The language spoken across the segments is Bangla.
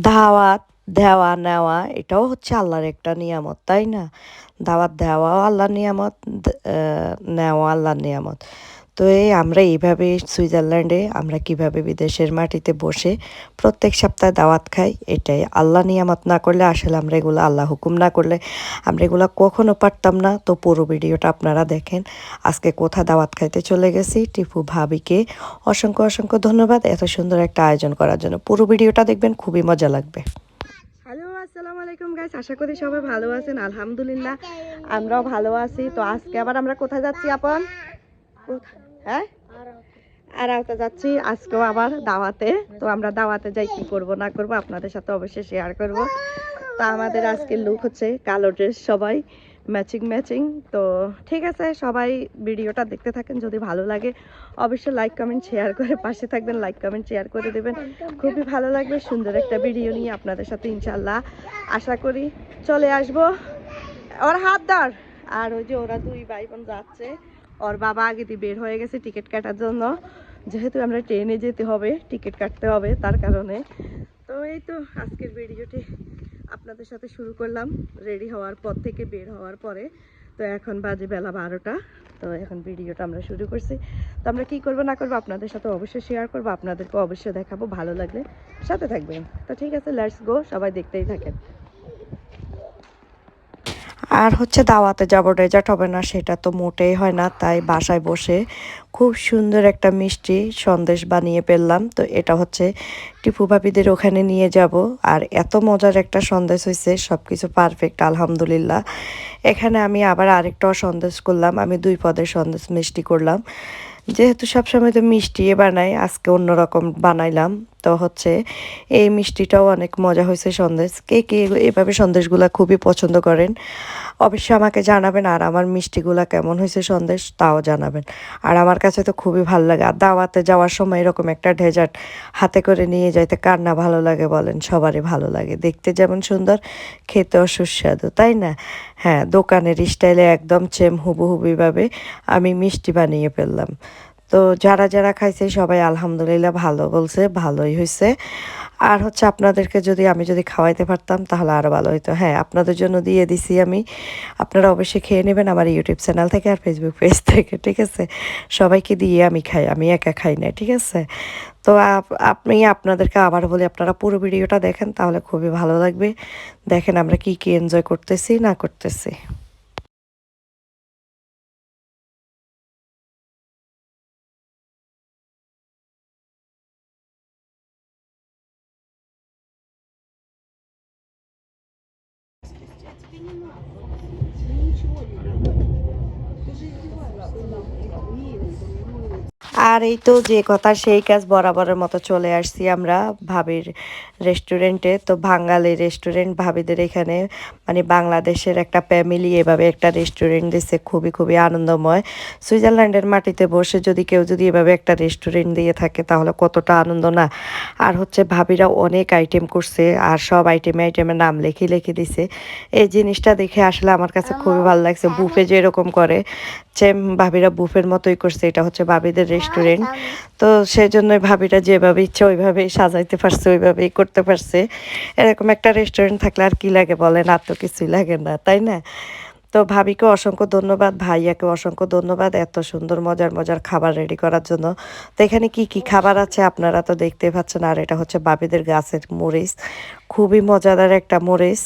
দাওয়াত দেওয়া, নেওয়া, এটাও হচ্ছে আল্লাহর একটা নিয়ামত, তাই না? দাওয়াত দেওয়াও আল্লাহর নিয়ামত নেওয়া আল্লাহর নিয়ামত। তো এই আমরা এইভাবে সুইজারল্যান্ডে আমরা কীভাবে বিদেশের মাটিতে বসে প্রত্যেক সপ্তাহে দাওয়াত খাই, এটাই আল্লাহ নিয়ামত না করলে আসলে আমরা এগুলো আল্লাহ হুকুম না করলে আমরা এগুলো কখনো পারতাম না। তো পুরো ভিডিওটা আপনারা দেখেন। আজকে কোথা দাওয়াত খাইতে চলে গেছি, টিপু ভাবিকে অসংখ্য অসংখ্য ধন্যবাদ। এত সুন্দর একটা আয়োজন করার জন্য পুরো ভিডিওটা দেখবেন, খুবই মজা লাগবে। হ্যালো আলাইকুম গাইস আশা করি সবাই ভালো আছেন, আলহামদুলিল্লাহ। আমরাও ভালো আছি। তো আজকে আবার আমরা কোথায় যাচ্ছি আপন? কোথায়? হ্যাঁ? আর আওতা যাচ্ছি, আজকেও আবার দাওয়াতে। তো আমরা দাওয়াতে যাই কি করব, না করব, আপনাদের সাথে অবশ্যই শেয়ার করব। তো আমাদের আজকের লুক হচ্ছে কালো ড্রেস সবাই ম্যাচিং ম্যাচিং তো ঠিক আছে, সবাই ভিডিওটা দেখতে থাকেন, যদি ভালো লাগে অবশ্যই লাইক কমেন্ট শেয়ার করে পাশে থাকবেন লাইক কমেন্ট শেয়ার করে দেবেন। খুবই ভালো লাগবে, সুন্দর একটা ভিডিও নিয়ে আপনাদের সাথে ইনশাল্লাহ আশা করি চলে আসব। ওর হাত ধর। আর ওই যে ওরা দুই ভাই বোন যাচ্ছে ওর বাবা আগে দিয়ে বের হয়ে গেছে টিকিট কাটার জন্য। যেহেতু আমরা ট্রেনে যেতে হবে, টিকিট কাটতে হবে তার কারণে। তো এই তো আজকের ভিডিওটি আপনাদের সাথে শুরু করলাম, রেডি হওয়ার পর থেকে বের হওয়ার পরে। তো এখন বাজে বেলা বারোটা, তো এখন ভিডিওটা আমরা শুরু করছি। তো আমরা কী করব না করব আপনাদের সাথে অবশ্যই শেয়ার করব আপনাদেরকে অবশ্যই দেখাবো, ভালো লাগলে সাথে থাকবেন। তো ঠিক আছে লেটস গো সবাই দেখতেই থাকেন। আর হচ্ছে দাওয়াতে যাব রেজার্ট হবে না, সেটা তো মোটেই হয় না, তাই বাসায় বসে খুব সুন্দর একটা মিষ্টি সন্দেশ বানিয়ে ফেললাম তো এটা হচ্ছে টিপু ভাবিদের ওখানে নিয়ে যাব, আর এত মজার একটা সন্দেশ হয়েছে সব কিছু পারফেক্ট আলহামদুলিল্লাহ। এখানে আমি আবার আরেকটাও সন্দেশ করলাম, আমি দুই পদের সন্দেশ মিষ্টি করলাম। যেহেতু সবসময় তো মিষ্টি বানাই, আজকে অন্যরকম বানাইলাম। তো হচ্ছে এই মিষ্টিটাও অনেক মজা হয়েছে সন্দেশ। কে কে এভাবে সন্দেশগুলো খুবই পছন্দ করেন। অবশ্যই আমাকে জানাবেন আর আমার মিষ্টিগুলা কেমন হয়েছে সন্দেশ, তাও জানাবেন। আর আমার কাছে তো খুবই ভালো লাগে। আর দাওয়াতে যাওয়ার সময় এরকম একটা ডেজার্ট হাতে করে নিয়ে যাইতে কার না ভালো লাগে বলেন, সবারই ভালো লাগে। দেখতে যেমন সুন্দর, খেতেও সুস্বাদু, তাই না? হ্যাঁ দোকানের স্টাইলে একদম চেম হুবহুবিভাবে আমি মিষ্টি বানিয়ে ফেললাম। তো যারা যারা খাইছে সবাই আলহামদুলিল্লাহ ভালো বলছে, ভালোই হয়েছে আর হচ্ছে আপনাদেরকে যদি, আমি যদি খাওয়াইতে পারতাম তাহলে আরও ভালো হতো হ্যাঁ আপনাদের জন্য দিয়ে দিছি আমি। আপনারা অবশ্যই খেয়ে নেবেন আমার ইউটিউব চ্যানেল থেকে আর ফেসবুক পেজ থেকে, ঠিক আছে? সবাইকে দিয়ে আমি খাই, আমি একা খাই না, ঠিক আছে? তো আপ- আপনি আপনাদেরকে আবার বলি, আপনারা পুরো ভিডিওটা দেখেন তাহলে খুবই ভালো লাগবে। দেখেন আমরা কি কি এনজয় করতেছি, না করতেছি। আর এই তো যে কথা সেই কাজ বরাবরের মতো চলে আসছি আমরা ভাবির রেস্টুরেন্টে তো বাঙালি রেস্টুরেন্ট ভাবিদের এখানে মানে বাংলাদেশের একটা ফ্যামিলি এভাবে একটা রেস্টুরেন্ট দিচ্ছে খুবই খুবই আনন্দময়। সুইজারল্যান্ডের মাটিতে বসে যদি কেউ যদি এভাবে একটা রেস্টুরেন্ট দিয়ে থাকে তাহলে কতটা আনন্দ না? আর হচ্ছে ভাবিরা অনেক আইটেম করছে আর সব আইটেমে আইটেমের নাম লিখে লিখে দিছে। এই জিনিসটা দেখে আসলে আমার কাছে খুবই ভালো লাগছে। বুফে যেরকম করে সেম ভাবিরা বুফের মতোই করছে। এটা হচ্ছে ভাবিদের রেস্টুরেন্ট তো সেজন্যই ভাবিরা যেভাবে ইচ্ছে ওইভাবেই সাজাইতে পারছে ওইভাবেই করতে পারছে। এরকম একটা রেস্টুরেন্ট থাকলে আর কি লাগে বলেন? আর তো কিছুই লাগে না তাই না? তো ভাবিকে অসংখ্য ধন্যবাদ ভাইয়াকে অসংখ্য ধন্যবাদ এত সুন্দর মজার মজার খাবার রেডি করার জন্য। তো এখানে কি কি খাবার আছে আপনারা তো দেখতে পাচ্ছেন? আর এটা হচ্ছে বাবিদের গাছের মরিচ খুবই মজাদার একটা মরিচ।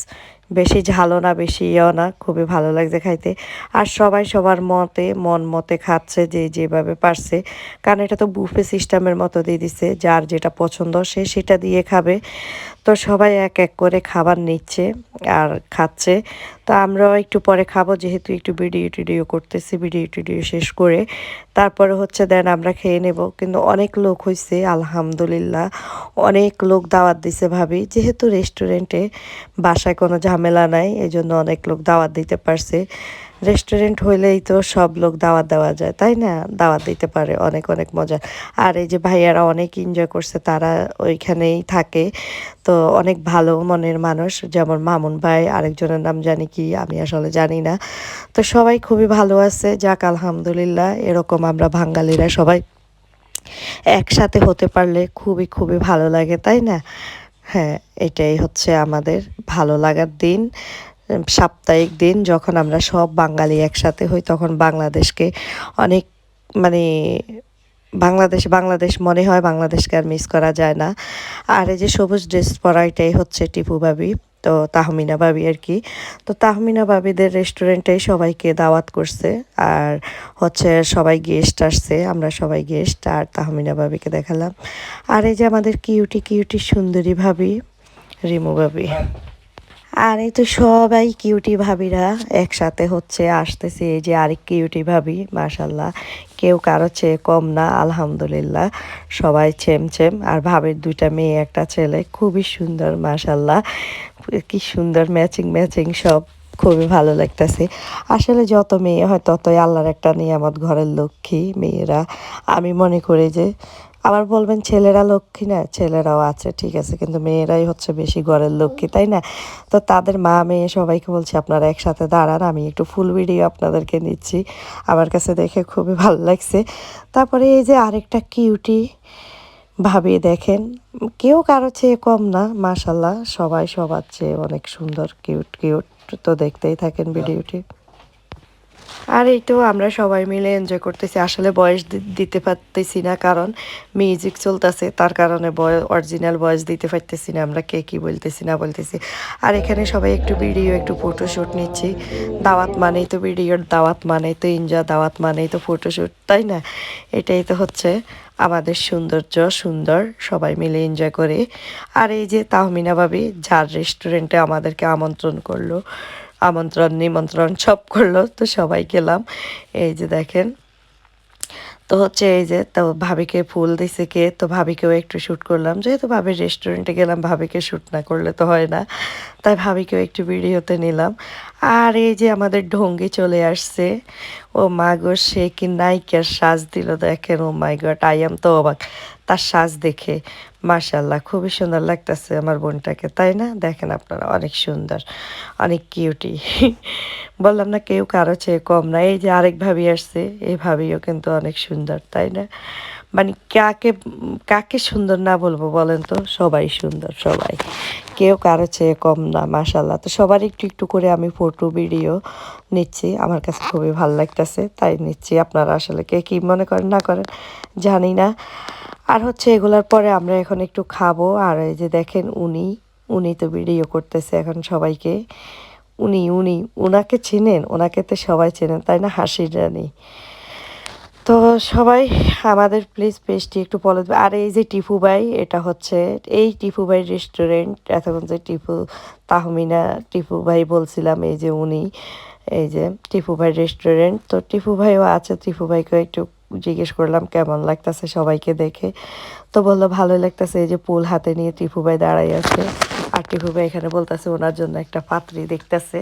বেশি ঝালও না, বেশি ইয়েও না, খুবই ভালো লাগছে খাইতে। আর সবাই সবার মতে, মন মতে খাচ্ছে যে যেভাবে পারছে। কারণ এটা তো বুফে সিস্টেমের মতো দিয়ে দিছে, যার যেটা পছন্দ সে সেটা দিয়ে খাবে। তো সবাই এক এক করে খাবার নিচ্ছে আর খাচ্ছে। তো আমরাও একটু পরে খাব, যেহেতু একটু ভিডিও টিডিও করতেছি, ভিডিও টিডিও শেষ করে তারপরে হচ্ছে দেন আমরা খেয়ে নেব। কিন্তু অনেক লোক হয়েছে আলহামদুলিল্লাহ, অনেক লোক দাওয়াত দিছে ভাবি। যেহেতু রেস্টুরেন্টে বাসায় কোনো ঝামেলা নাই এই জন্য অনেক লোক দাওয়াত দিতে পারছে। রেস্টুরেন্ট হইলেই তো সব লোক দাওয়াত দেওয়া যায়, তাই না? দাওয়াত দিতে পারে অনেক অনেক মজা। আর এই যে ভাইয়ারা অনেক এনজয় করছে, তারা ওইখানেই থাকে। তো অনেক ভালো মনের মানুষ, যেমন মামুন ভাই, আরেকজনের নাম জানি কি, আমি আসলে জানি না। তো সবাই খুবই ভালো আছে, যাক আলহামদুলিল্লাহ, এরকম আমরা বাঙালিরা সবাই একসাথে হতে পারলে খুবই খুবই ভালো লাগে, তাই না? হ্যাঁ এটাই হচ্ছে আমাদের ভালো লাগার দিন। সাপ্তাহিক দিন যখন আমরা সব বাঙালি একসাথে হই, তখন বাংলাদেশকে অনেক মানে বাংলাদেশ বাংলাদেশ মনে হয় বাংলাদেশকে আর মিস করা যায় না। আর এই যে সবুজ ড্রেস পরা এটাই হচ্ছে টিপু বাবি তো তাহমিনা বাবি আর কি। তো তাহমিনা বাবিদের রেস্টুরেন্টে সবাইকে দাওয়াত করছে, আর হচ্ছে সবাই গেস্ট আসছে, আমরা সবাই গেস্ট আর তাহমিনা বাবিকে দেখালাম। আর এই যে আমাদের কিউটি কিউটি সুন্দরী ভাবি, রিমু ভাবি। আর এই তো সবাই কিউটি ভাবিরা একসাথে হচ্ছে আসতেছে, এই যে আরেক কিউটি ভাবি মাশাল্লাহ কেউ কারও চেয়ে কম না, আলহামদুলিল্লাহ। সবাই চেম আর ভাবির দুইটা মেয়ে, একটা ছেলে। খুবই সুন্দর মাশাল্লাহ কি সুন্দর ম্যাচিং ম্যাচিং সব খুবই ভালো লাগতেছে। আসলে যত মেয়ে হয়, ততই আল্লাহর একটা নিয়ামত ঘরের লক্ষ্মী মেয়েরা। আমি মনে করি যে আবার বলবেন ছেলেরা লক্ষ্মী না ছেলেরাও আছে ঠিক আছে কিন্তু মেয়েরাই হচ্ছে বেশি ঘরের লক্ষ্মী তাই না? তো তাদের মা মেয়ে সবাইকে বলছি আপনারা একসাথে দাঁড়ান আমি একটু ফুল ভিডিও আপনাদেরকে নিচ্ছি আমার কাছে দেখে খুবই ভালো লাগছে। তারপরে এই যে আরেকটা কিউটি ভাবি দেখেন কেউ কারও চেয়ে কম না মাশাল্লাহ সবাই সবার চেয়ে অনেক সুন্দর কিউট কিউট তো দেখতেই থাকেন ভিডিওটি আর এই তো আমরা সবাই মিলে এনজয় করতেছি। আসলে বয়স দিতে পারতেছি না, কারণ মিউজিক চলতেছে, তার কারণে অরিজিনাল বয়স দিতে পারতেছি না, আমরা কে কি বলতেছি, না বলতেছি। আর এখানে সবাই একটু ভিডিও একটু ফটোশ্যুট নিচ্ছি। দাওয়াত মানেই তো ভিডিওর দাওয়াত মানেই তো এনজয় দাওয়াত মানেই তো ফটোশ্যুট তাই না? এটাই তো হচ্ছে আমাদের সৌন্দর্য, সুন্দর, সবাই মিলে এনজয় করে। আর এই যে তাহমিনা ভাবি, যার রেস্টুরেন্টে আমাদেরকে আমন্ত্রণ করল আমন্ত্রণ, নিমন্ত্রণ, সব করল, তো সবাই গেলাম। এই যে দেখেন, তো হচ্ছে এই যে, তো ভাবিকে ফুল দিছে কে, তো ভাবিকেও একটু শ্যুট করলাম। যেহেতু ভাবি রেস্টুরেন্টে গেলাম, ভাবিকে শ্যুট না করলে তো হয় না। তাই ভাবিকেও একটু ভিডিওতে নিলাম। আর এই যে আমাদের ঢঙ্গি চলে আসছে, ও মা গো, সে কি নায়িকার সাজ দিল দেখেন, oh my god, I am তো অবাক। তার সাজ দেখে মাশাল্লাহ খুবই সুন্দর লাগতেছে আমার বোনটাকে, তাই না? দেখেন আপনারা, অনেক সুন্দর, অনেক কিউটি বললাম না কেউ কারও চেয়ে কম না, এই যে আরেক ভাবি আসছে এই ভাবিও কিন্তু অনেক সুন্দর, তাই না? মানে কাকে কাকে সুন্দর না বলব বলেন তো? সবাই সুন্দর, সবাই। কেউ কারও চেয়ে কম না মাশাল্লাহ তো সবার একটু একটু করে আমি ফটো ভিডিও নিচ্ছি। আমার কাছে খুবই ভালো লাগতেছে, তাই নিচ্ছি। আপনারা আসলে কে কী মনে করেন, না করেন, জানি না। আর হচ্ছে এগুলোর পরে আমরা এখন একটু খাব। আর এই যে দেখেন উনি উনি তো ভিডিও করতেছে এখন সবাইকে। উনি উনি, উনাকে চেনেন? ওনাকে তো সবাই চেনেন, তাই না? হাসির রানী। তো সবাই আমাদের প্লিজ পেজটি একটু ফলো দেবে আর এই যে টিপু ভাই, এটা হচ্ছে এই টিপু ভাই রেস্টুরেন্ট এতক্ষণ যে টিপু তাহমিনা টিপু ভাই বলছিলাম, এই যে উনি, এই যে টিপু ভাই রেস্টুরেন্ট তো টিপু ভাইও আছে, টিপু ভাইকে একটু জিজ্ঞেস করলাম, কেমন লাগতেছে সবাইকে দেখে? তো বলল, ভালোই লাগতেছে, এই যে পুল হাতে নিয়ে টিপু ভাই দাঁড়াই আছে। আর টিপু ভাই এখানে বলতেছে, ওনার জন্য একটা পাত্রী দেখতেছে।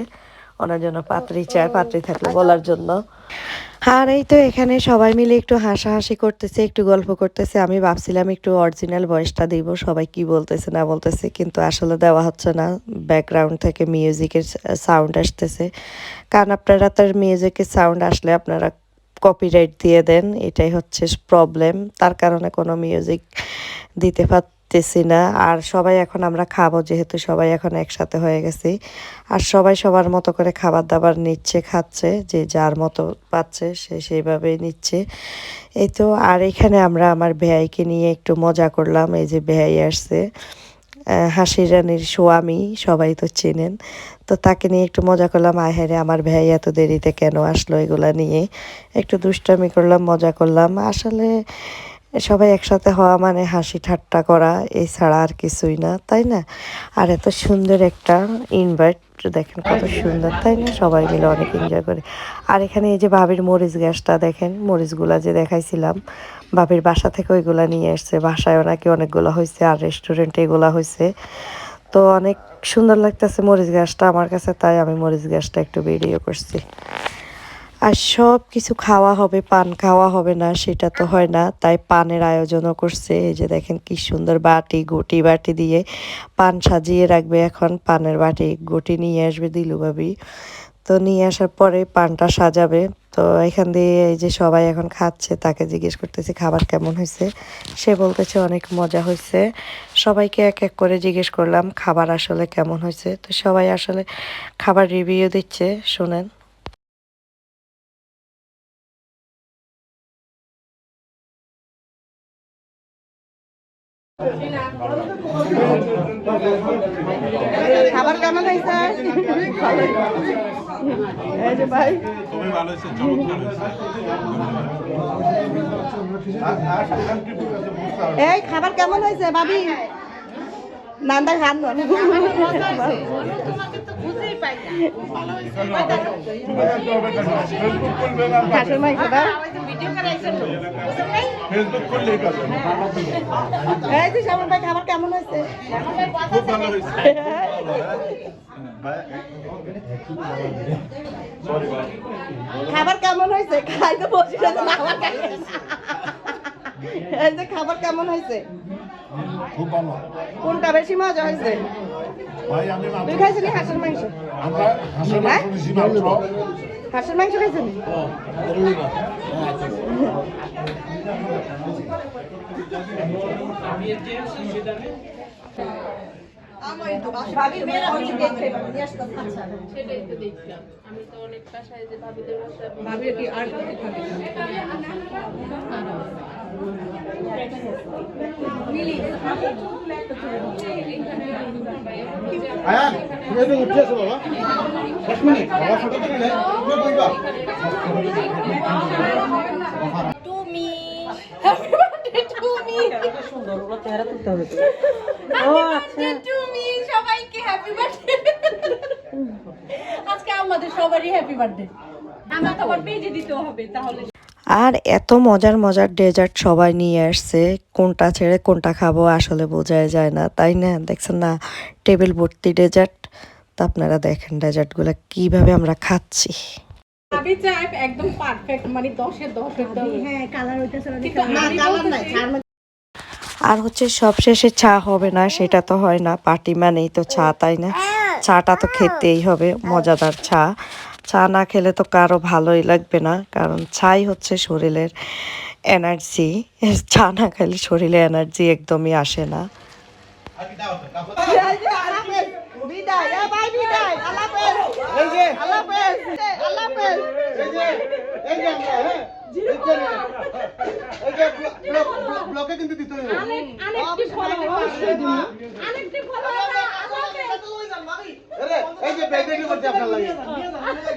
ওনার জন্য পাত্রী চায়, পাত্রী থাকলে বলার জন্য। আর এই তো এখানে সবাই মিলে একটু হাসাহাসি করতেছে, একটু গল্প করতেছে। আমি ভাবছিলাম একটু অরিজিনাল ভয়েসটা দিব, সবাই কি বলতেছে, না বলতেছে, কিন্তু আসলে দেওয়া হচ্ছে না। ব্যাকগ্রাউন্ড থেকে মিউজিকের সাউন্ড আসতেছে। কারণ আপনারা তার মিউজিকের সাউন্ড আসলে আপনারা কপিরাইট দিয়ে দেন, এটাই হচ্ছে প্রবলেম তার কারণে কোনো মিউজিক দিতে পারতেছি না। আর সবাই এখন আমরা খাব যেহেতু সবাই এখন একসাথে হয়ে গেছি। আর সবাই সবার মতো করে খাবার দাবার নিচ্ছে খাচ্ছে যে যার মতো পাচ্ছে সে সেইভাবেই নিচ্ছে। এই তো আর এখানে আমরা আমার বেহাইকে নিয়ে একটু মজা করলাম এই যে বেহাই আসছে। আহ, হাসির রানীর স্বামী সবাই তো চেনেন। তো তাকে নিয়ে একটু মজা করলাম। আয় হ্যাঁ আমার ভাই এত দেরিতে কেন আসলো এগুলা নিয়ে? একটু দুষ্টামি করলাম মজা করলাম। আসলে সবাই একসাথে হওয়া মানে হাসি ঠাট্টা করা এছাড়া আর কিছুই না, তাই না? আর এত সুন্দর একটা ইনভাইট দেখেন কত সুন্দর, তাই না? সবাই মিলে অনেক এনজয় করে। আর এখানে এই যে ভাবির মরিচ গ্যাসটা দেখেন, মরিচগুলা যে দেখাইছিলাম বাবির বাসা থেকে ওইগুলা নিয়ে এসছে। বাসায়ও নাকি অনেকগুলো হয়েছে আর রেস্টুরেন্টে এগুলা হয়েছে তো অনেক সুন্দর লাগতেছে মরিচ গাছটা আমার কাছে, তাই আমি মরিচ গাছটা একটু ভিডিও করছি। আর সব কিছু খাওয়া হবে, পান খাওয়া হবে না, সেটা তো হয় না। তাই পানের আয়োজনও করছে, এই যে দেখেন কি সুন্দর বাটি, গুটি বাটি দিয়ে পান সাজিয়ে রাখবে এখন। পানের বাটি, গুটি নিয়ে আসবে দিলু ভাবি। তো নিয়ে আসার পরে পানটা সাজাবে। তো এখান দিয়ে এই যে সবাই এখন খাচ্ছে, তাকে জিজ্ঞেস করতেছি, খাবার কেমন হয়েছে? সে বলতেছে, অনেক মজা হয়েছে। সবাইকে এক এক করে জিজ্ঞেস করলাম, খাবার আসলে কেমন হয়েছে? তো সবাই আসলে খাবার রিভিউ দিচ্ছে, শুনেন। খাবার কেমন হয়েছে? এই যে ভাই। খুবই ভালো হয়েছে চমৎকার এই খাবার কেমন হয়েছে ভাবি? নান্দা খান খাসের মাংসটা ফেসবুক করলেই পাবেন এই যে শ্যামল ভাই খাবার কেমন হয়েছে? খুব ভালো হয়েছে। খাবার কেমন হয়েছে? খাইতে বসে গেছে না আমার এই যে খাবার কেমন হয়েছে? খুব ভালো। কোনটা বেশি মজা হয়েছে? ভাই আমি তুই খাইছিলি হাঁসের মাংস? আমরা হাসির হ্যাঁ? মাংস খাইছিলি সেটাই তো দেখলাম। আমি তো অনেক বাসায় যে ভাবিদের বাসায় ভাবি কি আর আয়ান তুমি তো উঠে আছো বাবা। এক মিনিট বাবা ফটো তুলে নে তুমি বইবা তুমি তুমি সবাইকে হ্যাপি বার্থডে আজকে আমাদের সবারই হ্যাপি বার্থডে আমার তো পেজে দিতে হবে তাহলে। আর এত মজার মজার ডেজার্ট সবাই নিয়ে আসছে। কোনটা ছেড়ে কোনটা খাব আসলে বোঝাই যায় না তাই না? দেখছেন না টেবিল ভর্তি ডেজার্ট তা আপনারা দেখেন ডেজার্টগুলো কীভাবে আমরা খাচ্ছি। একদম পারফেক্ট মানে 10 এর 10 হতে হবে হ্যাঁ কালার হইতেছে আর হচ্ছে সবশেষে চা হবে না, সেটা তো হয় না। পার্টি মানেই তো চা, তাই না? চাটা তো খেতেই হবে, মজাদার চা। চা না খেলে তো কারও ভালোই লাগবে না, কারণ চাই হচ্ছে শরীরের এনার্জি। চা না খেলে শরীরে এনার্জি একদমই আসে না। বিদায় এ ভাই বিদায় আল্লাহ হাফেজ। এই যে। আল্লাহ হাফেজ। আল্লাহ হাফেজ। এই যে এই যে আমরা হ্যাঁ ব্লক কিন্তু দিতে হইব। আরে এই যে ব্যাগ করতে আপনার লাগে।